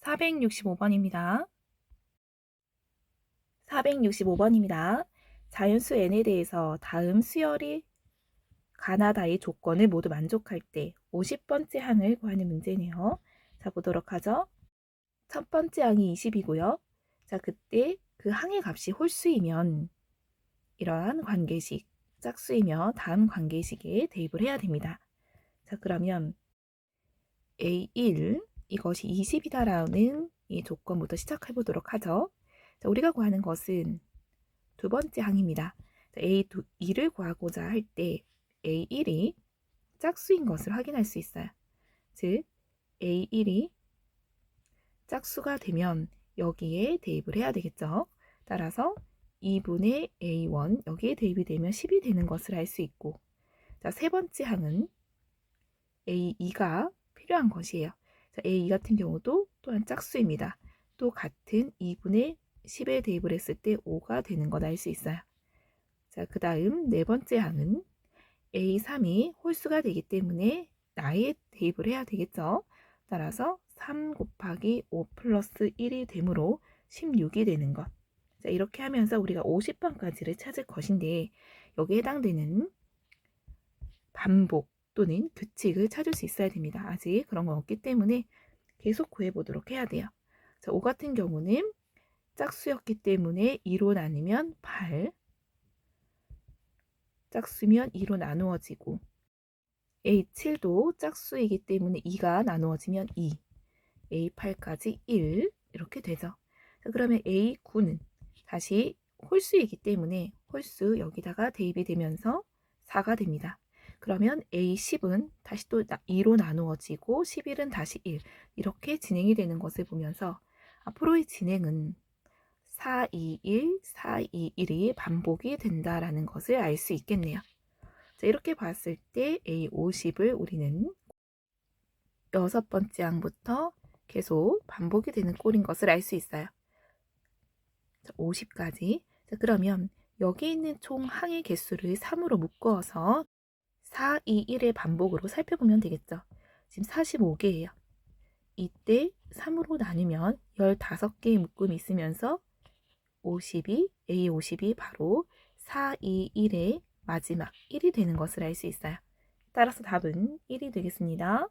465번입니다. 465번입니다. 자연수 n에 대해서 다음 수열이 가나다의 조건을 모두 만족할 때 50번째 항을 구하는 문제네요. 자, 보도록 하죠. 첫 번째 항이 20이고요. 자, 그때 그 항의 값이 홀수이면 이러한 관계식, 짝수이며 다음 관계식에 대입을 해야 됩니다. 자, 그러면 A1 이것이 20이다라는 이 조건부터 시작해 보도록 하죠. 자, 우리가 구하는 것은 두 번째 항입니다. A2를 구하고자 할 때 A1이 짝수인 것을 확인할 수 있어요. 즉, A1이 짝수가 되면 여기에 대입을 해야 되겠죠. 따라서 2분의 A1 여기에 대입이 되면 10이 되는 것을 알 수 있고 자, 세 번째 항은 A2가 필요한 것이에요. 자, A2 같은 경우도 또한 짝수입니다. 또 같은 2분의 10에 대입을 했을 때 5가 되는 것알수 있어요. 자, 그 다음 네 번째 항은 A3이 홀수가 되기 때문에 나에 대입을 해야 되겠죠. 따라서 3 곱하기 5 플러스 1이 되므로 16이 되는 것. 자, 이렇게 하면서 우리가 50번까지를 찾을 것인데 여기에 해당되는 반복 또는 규칙을 찾을 수 있어야 됩니다. 아직 그런 건 없기 때문에 계속 구해보도록 해야 돼요. 자, 5 같은 경우는 짝수였기 때문에 2로 나누면 8 짝수면 2로 나누어지고 A7도 짝수이기 때문에 2가 나누어지면 2 A8까지 1 이렇게 되죠. 자, 그러면 A9는 다시 홀수이기 때문에 홀수 여기다가 대입이 되면서 4가 됩니다. 그러면 A10은 다시 또 2로 나누어지고 11은 다시 1 이렇게 진행이 되는 것을 보면서 앞으로의 진행은 4, 2, 1, 4, 2, 1이 반복이 된다라는 것을 알 수 있겠네요. 자, 이렇게 봤을 때 A50을 우리는 여섯 번째 항부터 계속 반복이 되는 꼴인 것을 알 수 있어요. 자, 50까지. 자, 그러면 여기 있는 총 항의 개수를 3으로 묶어서 4, 2, 1의 반복으로 살펴보면 되겠죠. 지금 45개예요. 이때 3으로 나누면 15개의 묶음이 있으면서 52, A50이 바로 4, 2, 1의 마지막 1이 되는 것을 알 수 있어요. 따라서 답은 1이 되겠습니다.